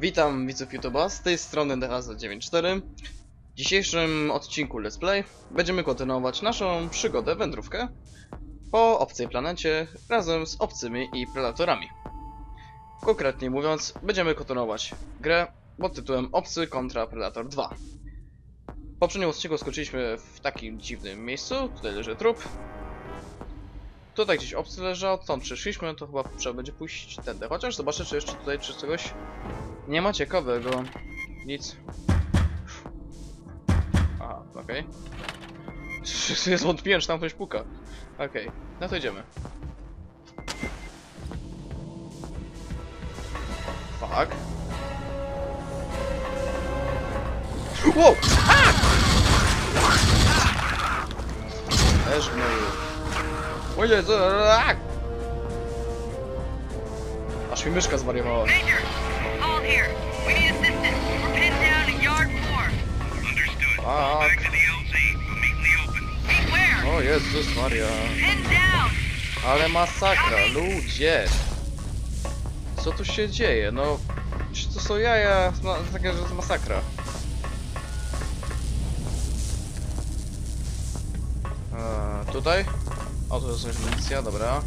Witam widzów YouTube'a, z tej strony DHZ94. W dzisiejszym odcinku Let's Play będziemy kontynuować naszą przygodę, wędrówkę po obcej planecie razem z obcymi i predatorami. Konkretnie mówiąc, będziemy kontynuować grę pod tytułem Obcy kontra Predator 2. W poprzednim odcinku skończyliśmy w takim dziwnym miejscu, tutaj leży trup. Tutaj gdzieś obcy leżał, stąd przyszliśmy, to chyba trzeba będzie pójść tędy. Chociaż zobaczę, czy jeszcze tutaj, czy czegoś nie ma ciekawego. Nic. Aha, okej. Okay. Zwątpiłem, czy tam ktoś puka. Okej, no to idziemy. Fuck. Wow! Też gnoju. O Jezu, aaa! Aż mi myszka zwariowała. Major, hold here. We need assistance. We're pinned down in yard four. Understood. Fuck. Back to the LZ. We'll meet in the open. Meet where? O Jezus Maria. Pinned down. Ale masakra, ludzie! Co tu się dzieje? No, czy to są jaja? No, takie, że to jest masakra. Eee, tutaj? O, to jest amunicja, dobra.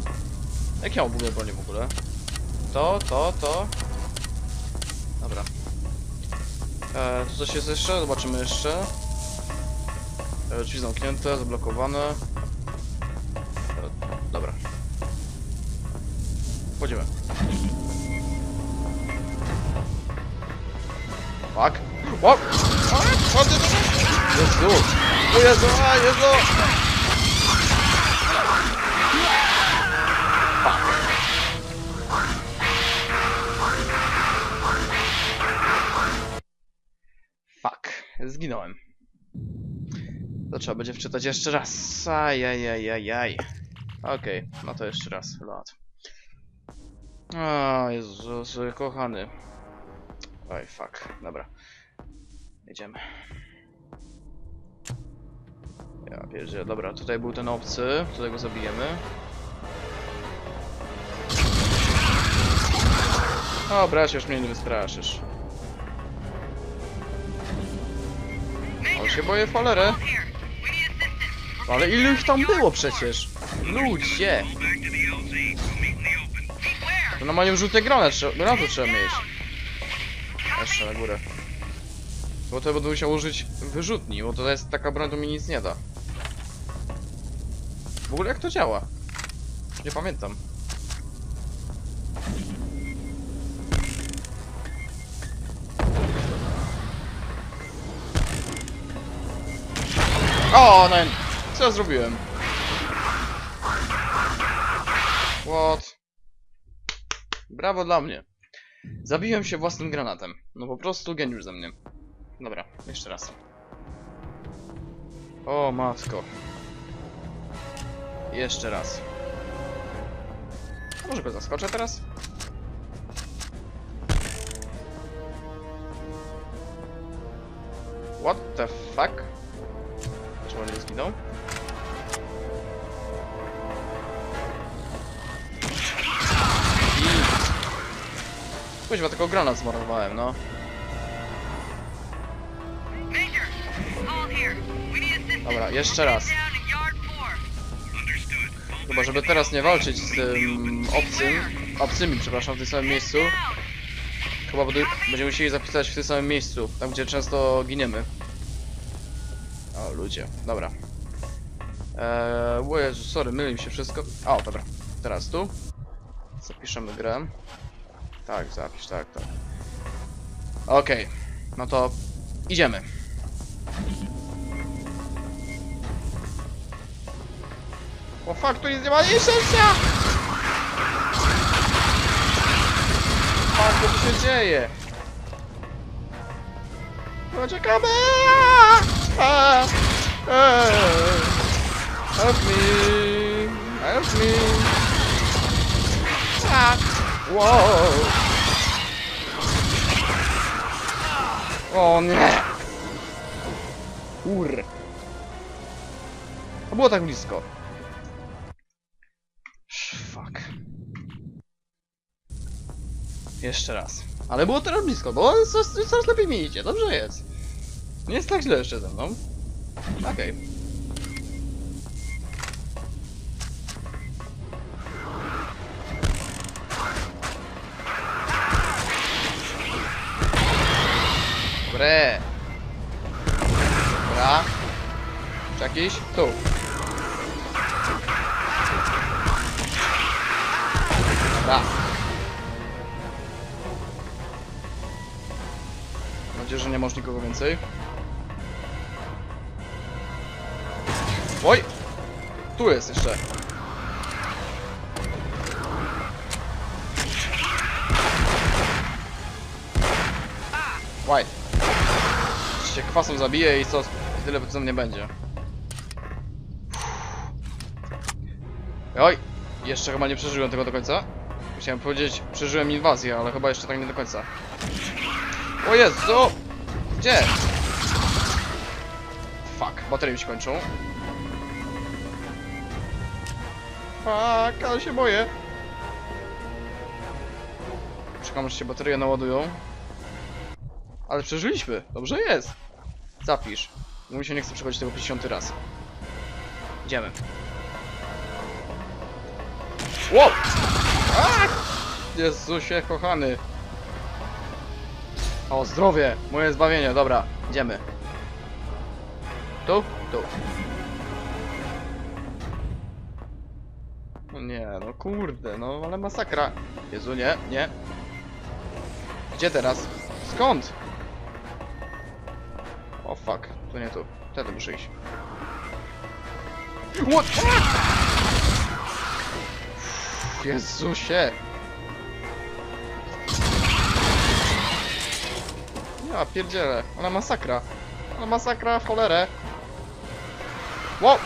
Jak ja mam w ogóle bronię w ogóle? To, to, to. Dobra. Eee, tu coś jest jeszcze? Zobaczymy jeszcze. Eee, drzwi zamknięte, zablokowane. Eee, dobra. Wchodzimy. Fuck. What? What? Jezu! O Jezu, a Jezu! Zginąłem. To trzeba będzie wczytać jeszcze raz. Ajajajajaj. Okej, no to jeszcze raz. Lot. O Jezus, kochany. Oj, fuck. Dobra. Jedziemy. Ja pierdzie. Dobra, tutaj był ten obcy. Tutaj go zabijemy. Dobra, już mnie nie wystraszysz. On się boję cholerę. Ale ilu ich tam było przecież? Ludzie! To? To normalnie rzutne granat, granatu trzeba mieć. Jeszcze na górę. Bo to będę musiał użyć wyrzutni, bo to jest taka broń, to mi nic nie da. W ogóle jak to działa? Nie pamiętam. O, no co ja zrobiłem? What? Brawo dla mnie. Zabiłem się własnym granatem. No po prostu geniusz ze mnie. Dobra, jeszcze raz. O matko. Jeszcze raz. Może go zaskoczę teraz? What the fuck? Czemu on nie zginął? Kuźwa, tylko granat zmarnowałem, no. Dobra, jeszcze raz. Chyba, żeby teraz nie walczyć z tym obcym, obcymi, przepraszam, w tym samym miejscu. Chyba będziemy musieli zapisać w tym samym miejscu, tam gdzie często giniemy. Ludzie, dobra. Eee, o Jezu, sorry, myli mi się wszystko. O, dobra, teraz tu. Zapiszemy grę. Tak, zapisz, tak, tak. Okej, no to idziemy. O fuck, tu nic nie ma! Fuck, co tu się dzieje? Czekamy! A! A! Help me! Help me! A! Wow! O nie! Kur! To było tak blisko. Fuck. Jeszcze raz. Ale było teraz blisko, bo coraz, coraz lepiej mi idzie, dobrze jest. Nie jest tak źle jeszcze ze mną. Okej. Dobre. Dobra. Czy jakiś? Tu. Dobra. Nadzieję, że nie masz nikogo więcej. Oj! Tu jest jeszcze. White. się kwasem zabije i co? Tyle co mnie będzie. Oj! Jeszcze chyba nie przeżyłem tego do końca. Chciałem powiedzieć, przeżyłem inwazję, ale chyba jeszcze tak nie do końca. O Jezu! Gdzie? Fuck, baterie mi się kończą. Fuck, ale się boję. Czekam, aż się baterie naładują. Ale przeżyliśmy, dobrze jest. Zapisz. Bo mi się nie chce przechodzić tego 50 raz. Idziemy. Wow! Jezusie kochany. O, zdrowie! Moje zbawienie, dobra. Idziemy. Tu? Tu. No nie, no kurde, no ale masakra. Jezu, nie, nie. Gdzie teraz? Skąd? O fuck, tu nie tu. Wtedy muszę iść. What? Jezusie! Ja pierdzielę, ona masakra. Ona masakra w cholerę. Wow!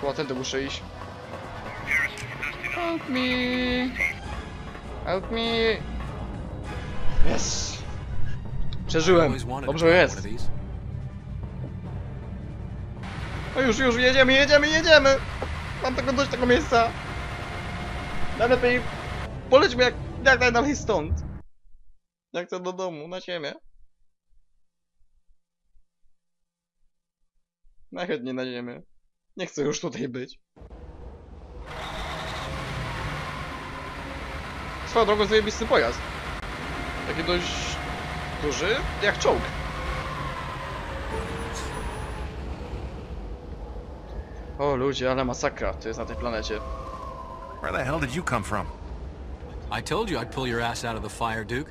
Chyba tędy muszę iść. Help me! Help me! Yes! Przeżyłem. Dobrze jest. No już, już, jedziemy, jedziemy, jedziemy! Mam tego dość tego miejsca. Najlepiej polećmy jak, jak najdalej stąd. Jak to do domu, na ziemię. Najchętniej na ziemię. Nie chcę już tutaj być. Swoją drogą zajebisty pojazd. Taki dość duży, jak czołg. O ludzie, ale masakra to jest na tej planecie. Where the hell did you come from? I told you I'd pull your ass out of the fire, Duke.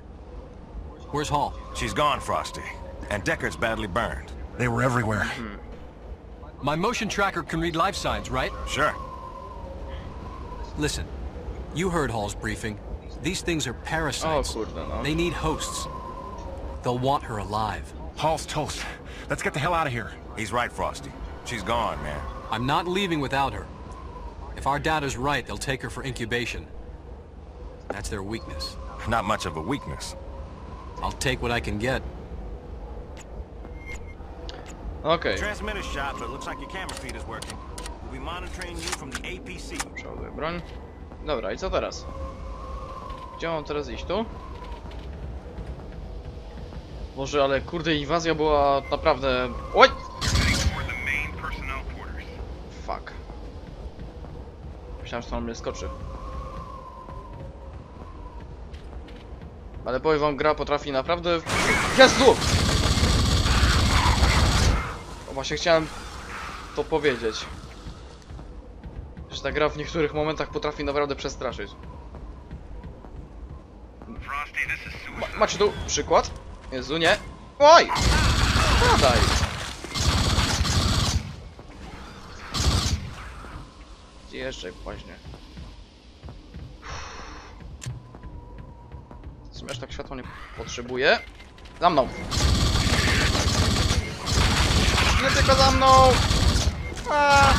Where's Hall? She's gone, Frosty. And Deckard's badly burned. They were everywhere. Hmm. My motion tracker can read life signs, right? Sure. Listen, you heard Hall's briefing. These things are parasites. Oh, kurde. They need hosts. They'll want her alive. Hall's toast. Let's get the hell out of here. He's right, Frosty. She's gone, man. I'm not leaving without her. If our data's right, they'll take her for incubation. That's their weakness. Not much of a weakness. I'll take what I can get. Okej, Transmitter's shot, but it looks like your camera feed is working. We'll be monitoring you from the APC. przeładuję broń. Dobra, i co teraz? Gdzie mam teraz iść? Tu? Boże, ale kurde, inwazja była naprawdę... Oj! Fuck. Myślałem, że to na mnie skoczy. Ale powiem wam, gra potrafi naprawdę... Jezu! O, właśnie chciałem to powiedzieć. Że ta gra w niektórych momentach potrafi naprawdę przestraszyć. Ma macie tu przykład? Jezu, nie. Oj! Padaj! Zjeżdżaj właśnie. Zmierz tak światło nie potrzebuje. Za mną! Nie tylko za mną! A!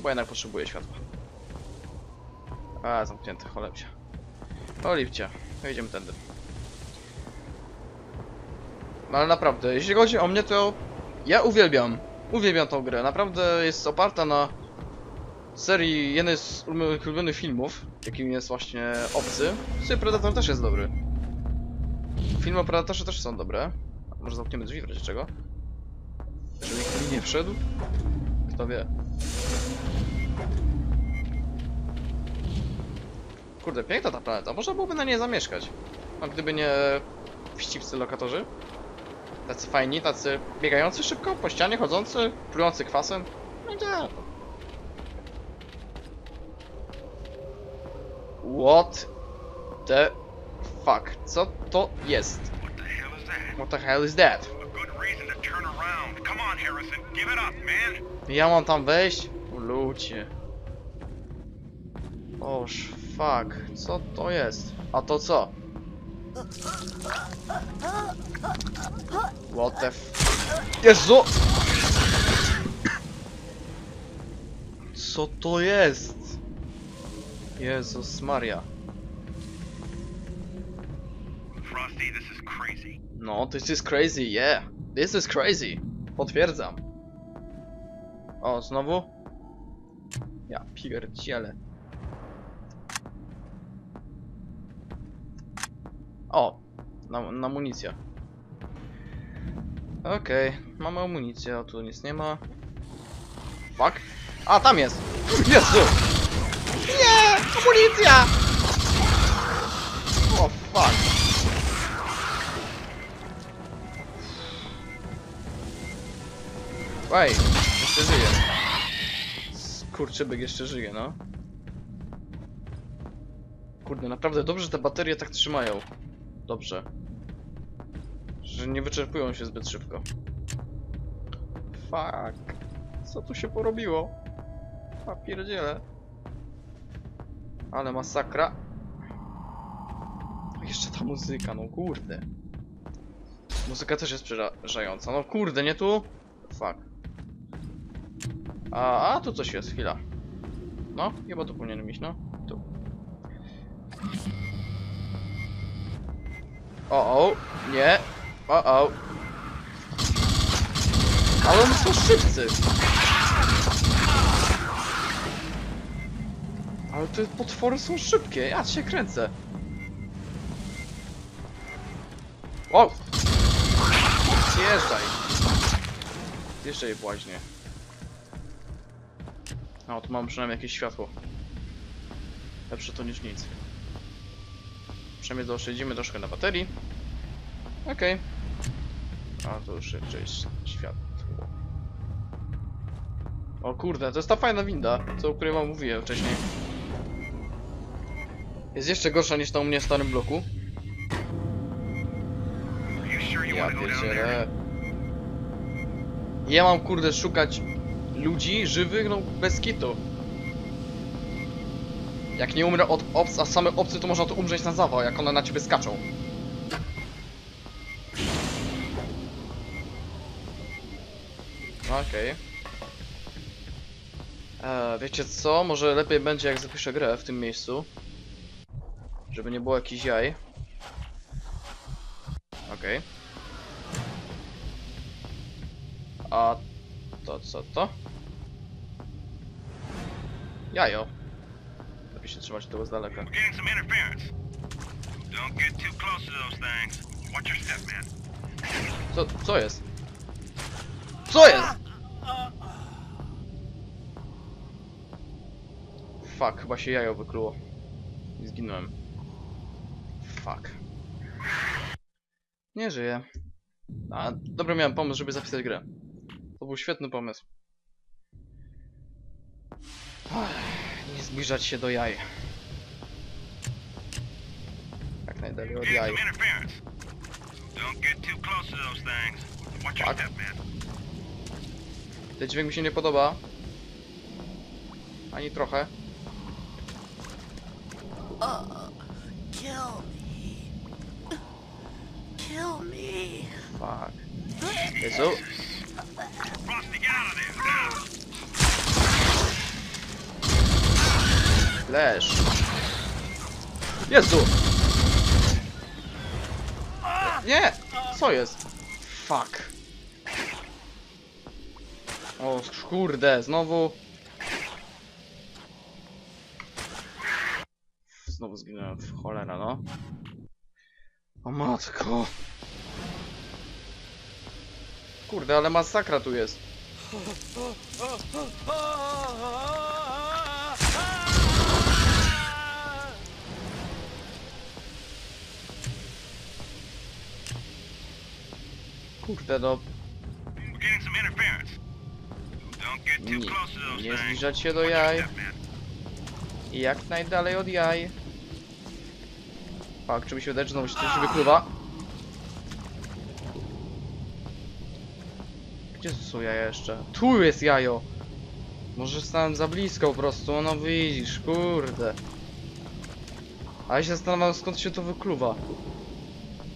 Bo jednak potrzebuję światła. A, zamknięte, cholewcie. Oliwcie, no idziemy tędy. No ale naprawdę, jeśli chodzi o mnie, to ja uwielbiam Uwielbiam tą grę. Naprawdę jest oparta na serii jednej z ulubionych filmów, jakim jest właśnie Obcy. Sobie Predator też jest dobry. Filmy o Predatorze też są dobre. Może zamkniemy drzwi w razie czego? Żeby nikt mi nie wszedł? Kto wie. Kurde, piękna ta planeta. Można byłoby na niej zamieszkać. A gdyby nie wścibscy lokatorzy. Tacy fajni, tacy biegający szybko po ścianie, chodzący, plujący kwasem. No nie. What the fuck? Co to jest? What the hell is that? Ja mam tam wejść? Ludzie. Oż, fuck. Co to jest? A to co? What the f... Jezu! Co to jest? Jezus Maria. Frosty, this is crazy. No, this is crazy, yeah. This is crazy. Potwierdzam. O, znowu? Ja pierdzielę. O, na, na amunicja. Okej, mamy amunicję, a tu nic nie ma. Fuck. A, tam jest! Jezu! Nie! Amunicja! O, fuck. Ej, jeszcze żyje. Skurczybyk jeszcze żyje, no. Kurde, naprawdę dobrze, te baterie tak trzymają. Dobrze. Że nie wyczerpują się zbyt szybko. Fuck. Co tu się porobiło? A pierdziele. Ale masakra. Jeszcze ta muzyka, no kurde. Muzyka też jest przerażająca. No kurde, nie tu? Fuck. A, a tu coś jest, chwila. No, chyba tu powinienem iść, no. Tu. O, o, nie. O, o. Ale oni są szybcy. Ale te potwory są szybkie, ja się kręcę. O! Zjeżdżaj. Zjeżdżaj błaźnie. No, tu mam przynajmniej jakieś światło. Lepsze to niż nic. Przynajmniej zaoszczędzimy troszkę na baterii. Okej. A to już jest światło. O kurde, to jest ta fajna winda, co o której wam mówiłem wcześniej. Jest jeszcze gorsza niż ta u mnie w starym bloku. Ja pierdzielę. Ja mam kurde szukać ludzi żywych, no bez kitu. Jak nie umrę od obc, a same obcy to można to umrzeć na zawał, jak one na ciebie skaczą. Okej. Eee, wiecie co? Może lepiej będzie jak zapiszę grę w tym miejscu. Żeby nie było jakichś jaj. Okej. A to co to? Jajo. Lepiej się trzymać tego z daleka. Co, co jest? Co jest? Fuck, chyba się jajo wykluło. I zginąłem. Fuck. Nie żyję. A, dobry miałem pomysł, żeby zapisać grę. To był świetny pomysł. Ach, Nie zbliżać się do jaj. Jak najdalej od jaj. man. Ten dźwięk mi się nie podoba. Ani trochę. Kill me. Kill me. Fuck. There now. Leż. Jezu! Nie! Co jest? Fuck. O kurde, znowu. Znowu zginąłem w cholera, no. O matko. Kurde, ale masakra tu jest. Kurde, no. Nie, nie zbliżać się do jaj. jak najdalej od jaj. Fak, czy mi się wydaje, że znowu się coś wykluwa? Gdzie są jaja jeszcze? Tu jest jajo! Może stałem za blisko po prostu, no widzisz, kurde. A ja się zastanawiam skąd się to wykluwa.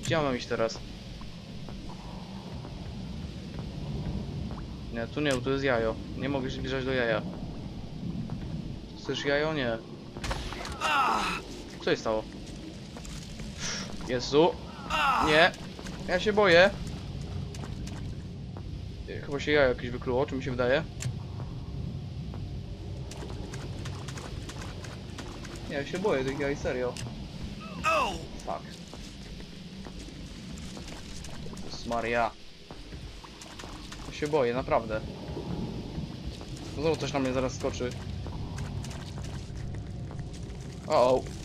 Gdzie mam iść teraz? Nie, tu nie, tu jest jajo. Nie mogę się zbliżać do jaja. Chcesz jajo? Nie. Co się stało? Jezu. Nie. Ja się boję. Chyba się jajo jakieś wykluło, czy mi się wydaje? Ja się boję tych jaj, serio. Fuck. Maria. Ja się boję, naprawdę. Znowu coś na mnie zaraz skoczy. O. Ja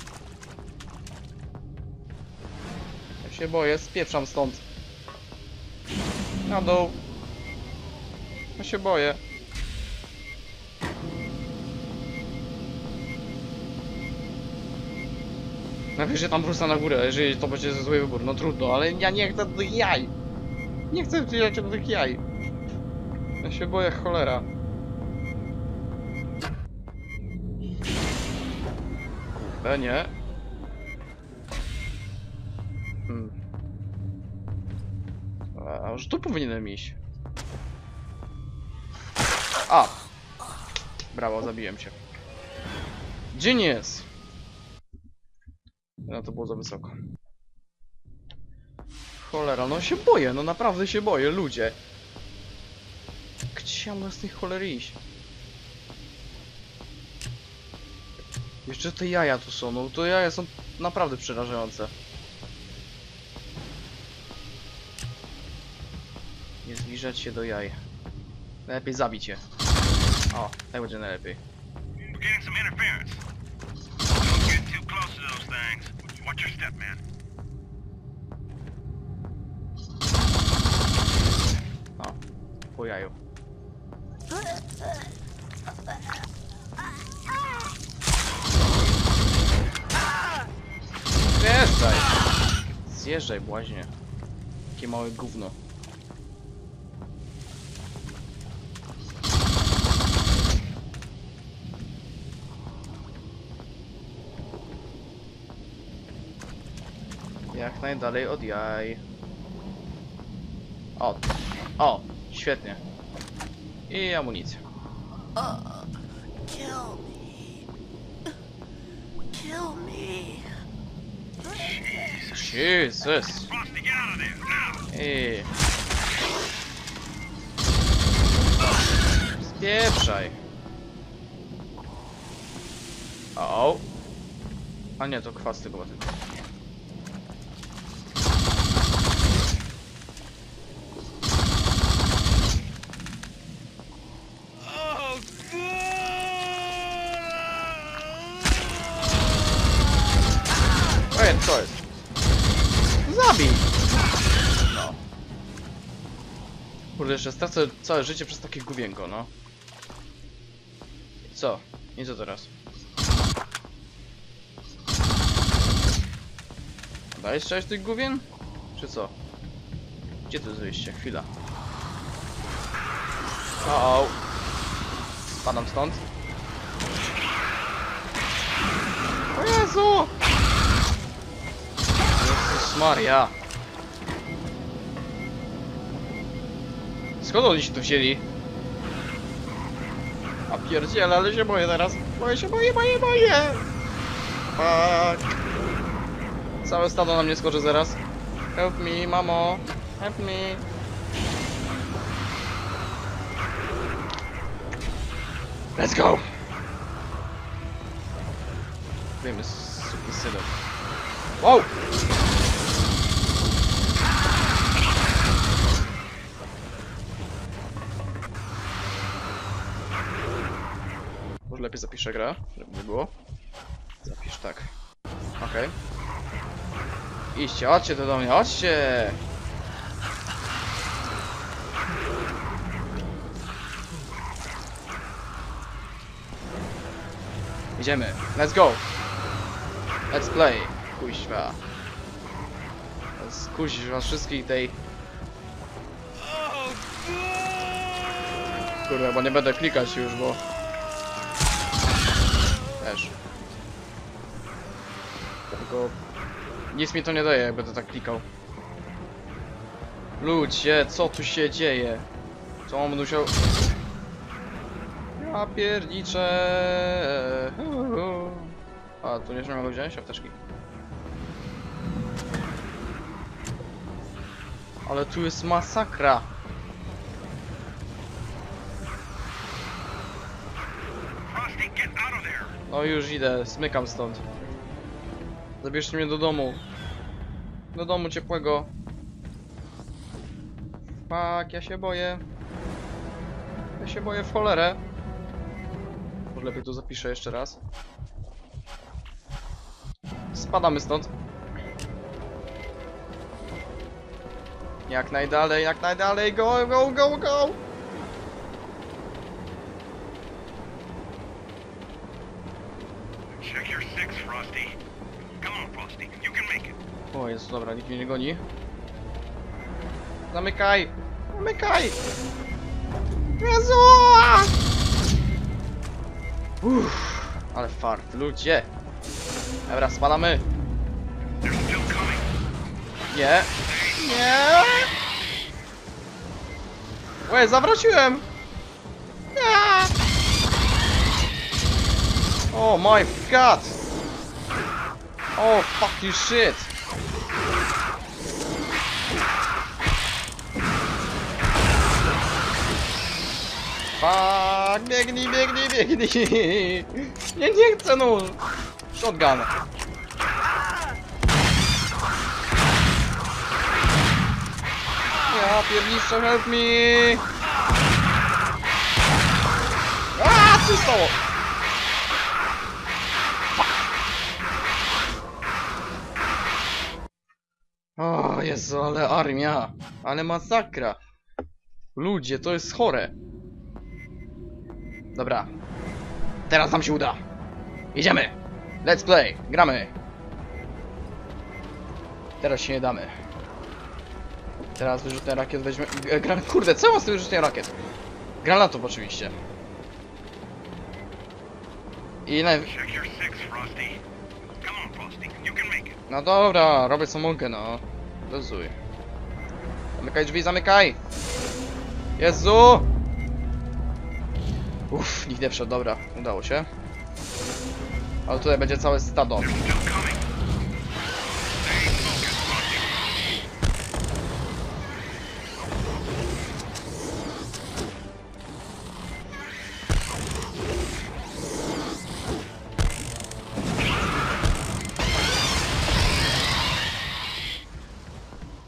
się boję, spieprzam stąd. Na dół. Ja się boję. Najwyżej tam wrócę na górę, jeżeli to będzie zły wybór. No trudno, ale ja nie chcę do tych jaj. Nie chcę wbijać do tych jaj. Ja się boję cholera. Kurde, nie. Już tu powinienem iść. A! Brawo, zabiłem cię. Genius! No to było za wysoko. Cholera, no się boję, no naprawdę się boję, ludzie. Gdzie ja mam z tej cholery iść? Jeszcze te jaja tu są, no to jaja są naprawdę przerażające. Zbliżać się do jaj. Najlepiej zabić je. O, tak będzie najlepiej. O, po jaju. Zjeżdżaj! Zjeżdżaj, błaźnie. Takie małe gówno. Jak najdalej od jaj. O, o, świetnie. I amunicja. Uh, kill me. Kill me. Jesus. I... Spieprzaj. O. A nie, to kwas tylko tylko. Kurde, jeszcze stracę całe życie przez takie gówienko, no. Co? I co teraz? Dalej strzelać tych główien? Czy co? Gdzie to jest wyjście? Chwila. O, o. Spadam stąd. O Jezu! Jezus Maria. Skąd oni się tu wzięli? A pierdziele, ale się boję teraz. Boję się, boję, boję, boję. Fuck. Całe stado na mnie skoczy zaraz. Help me, mamo. Help me. Let's go! Wiemy, suki synem. Wow! Lepiej zapiszę grę, żeby nie było. Zapisz tak. Okej. Idźcie, chodźcie do mnie, chodźcie! Idziemy. Let's go! Let's play! Kuźwa. Skuś was wszystkich tej... Kurde, bo nie będę klikać już, bo... Też. Tylko... Nic mi to nie daje, jak będę tak klikał. Ludzie, co tu się dzieje? Co on musiał... Ja pierniczę. A, tu nie mogę wziąć apteczki. Ale tu jest masakra. No już idę, smykam stąd. Zabierzcie mnie do domu. Do domu ciepłego. Fuck, ja się boję. Ja się boję w cholerę. Może lepiej tu zapiszę jeszcze raz. Spadamy stąd. Jak najdalej, jak najdalej, go, go, go, go! O jest, dobra, nikt mnie nie goni. Zamykaj! Zamykaj! Jezu! Uff, ale fart, ludzie! Dobra, spadamy! Nie! Nie! Łe, zawróciłem! Nie! Oh my god! Oh fucking shit! Fuck, biegnij, biegnij, biegnij! Nie, nie chcę no! Shotgun! Ja pierniczę, help me! A, co stało? O Jezu, ale armia! Ale masakra! Ludzie, to jest chore! Dobra. Teraz nam się uda! Idziemy! Let's play! Gramy! Teraz się nie damy. Teraz wyrzutnia rakiet weźmie... g- Gran... Kurde, co mam z tym wyrzutem rakiet? Granatów oczywiście. I naj... No dobra, robię co no. Dozuj. Zamykaj drzwi, zamykaj! Jezu! Uff, nikt nie wszedł, dobra, udało się. Ale tutaj będzie całe stado.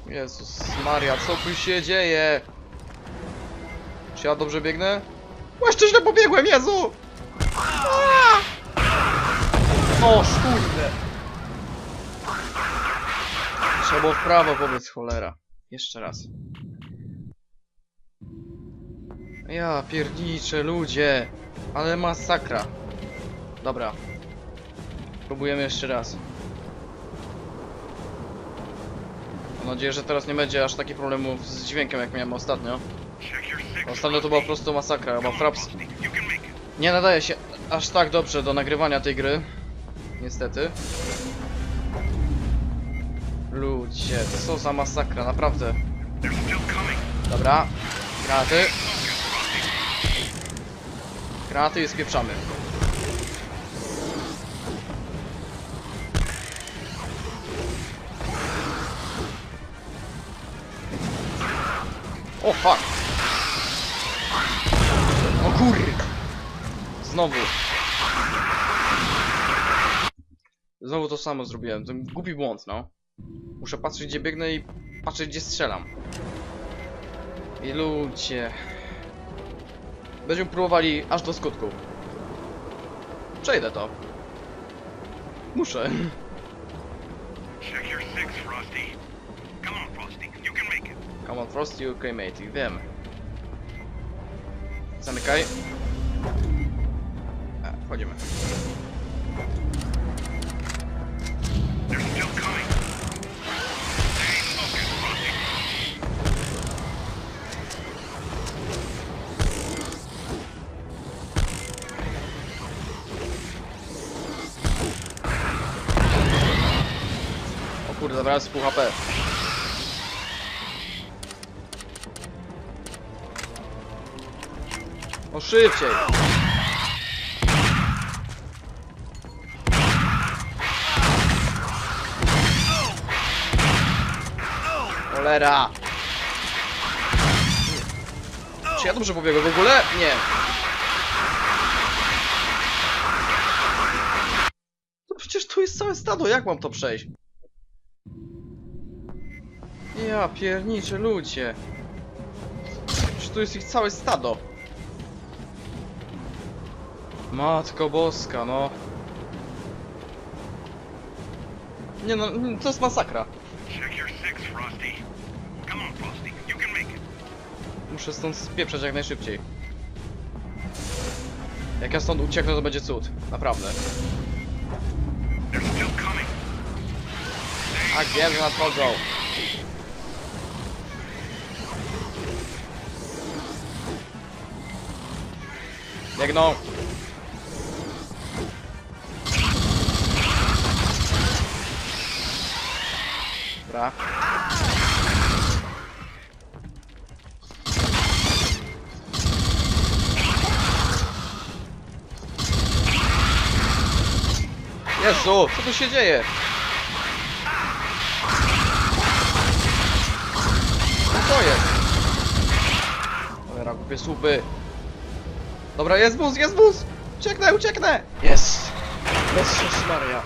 Jezus Maria, co tu się dzieje? Czy ja dobrze biegnę? Jeszcze źle pobiegłem, Jezu! Aaa! O, kurde! Trzeba było w prawo powiedz, cholera. Jeszcze raz. Ja pierniczę, ludzie! Ale masakra. Dobra. Próbujemy jeszcze raz. Mam nadzieję, że teraz nie będzie aż takich problemów z dźwiękiem, jak miałem ostatnio. Ostatnio to była po prostu masakra, on, fraps nie nadaje się aż tak dobrze do nagrywania tej gry. Niestety. Ludzie, co za masakra, naprawdę. Dobra, granaty. Granaty i spieprzamy. O fuck! Znowu. Znowu to samo zrobiłem. To głupi błąd, no. Muszę patrzeć gdzie biegnę i patrzeć gdzie strzelam. I ludzie. Będziemy próbowali aż do skutku. Przejdę to. Muszę. Come on, Frosty. You can make it. Mate. Wiem. Zamykaj. Wchodzimy. O kurde, zabrałem z pół HP. O szybciej! Cholera! Czy ja dobrze pobiegłem w ogóle? Nie. No przecież tu jest całe stado, jak mam to przejść? Ja pierniczę ludzie. Przecież tu jest ich całe stado. Matko boska, no. Nie no, to jest masakra. Muszę stąd spieprzać jak najszybciej. Jak ja stąd ucieknę, to będzie cud. Naprawdę. They're still coming. A gdzie nadchodzą? Biegną. Dobra. Jezu, co tu się dzieje? Co to jest? Cholera, głupie słupy. Dobra, jest bus, jest bus! Ucieknę, ucieknę! Jest! Jezus Maria.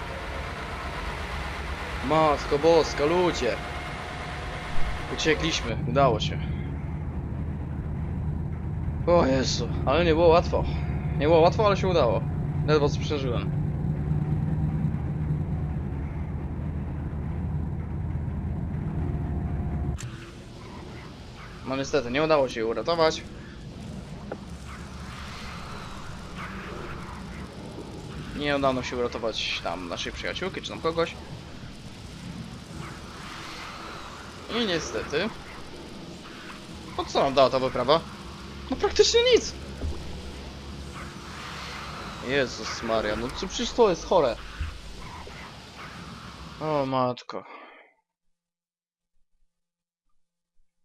Matko boska, ludzie. Uciekliśmy, udało się. O Jezu, ale nie było łatwo. Nie było łatwo, ale się udało. Ledwo przeżyłem. No niestety, nie udało się jej uratować. Nie udało się uratować tam naszej przyjaciółki, czy tam kogoś. I niestety... Po co nam dała ta wyprawa? No praktycznie nic! Jezus Maria, no co przecież to jest chore. O matko.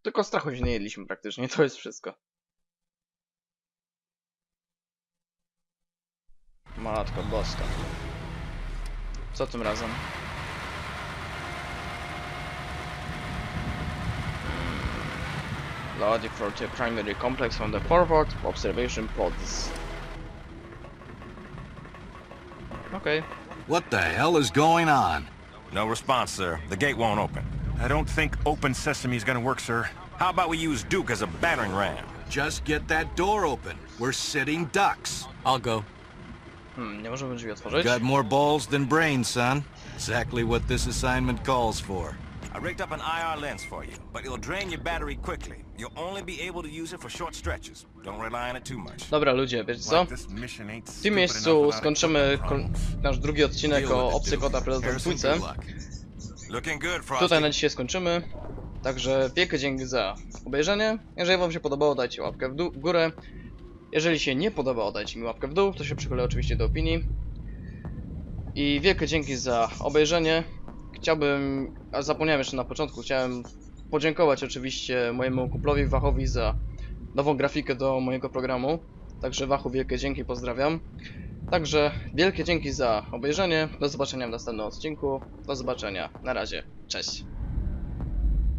Tylko strachu się nie jedliśmy praktycznie, to jest wszystko. Matko boska. Co tym razem? Logic for the primary complex on the forward observation pods. Okay. What the hell is going on? No response, sir. The gate won't open. I don't think open sesame is gonna work, sir. How about we use Duke as a battering ram? Just get that door open. We're sitting ducks. I'll go. Hmm, nie możemy drzwi otworzyć. Got more balls than brains, son. Exactly what this assignment calls for. I rigged up an IR lens for you, but it'll drain your battery quickly. You'll only be able to use it for short stretches. Don't rely on it too much. Dobra ludzie, wiecie co? W tym miejscu skończymy nasz drugi odcinek o obcy kota Predator Tutaj na dzisiaj skończymy. Także wielkie dzięki za obejrzenie. Jeżeli wam się podobało, dajcie łapkę w, w górę. Jeżeli się nie podobało, dajcie mi łapkę w dół. To się przychylę oczywiście do opinii. I wielkie dzięki za obejrzenie. Chciałbym, a zapomniałem jeszcze na początku, chciałem podziękować oczywiście mojemu kuplowi Wachowi za nową grafikę do mojego programu. Także Wachu wielkie dzięki, pozdrawiam. Także wielkie dzięki za obejrzenie. Do zobaczenia w następnym odcinku. Do zobaczenia. Na razie. Cześć.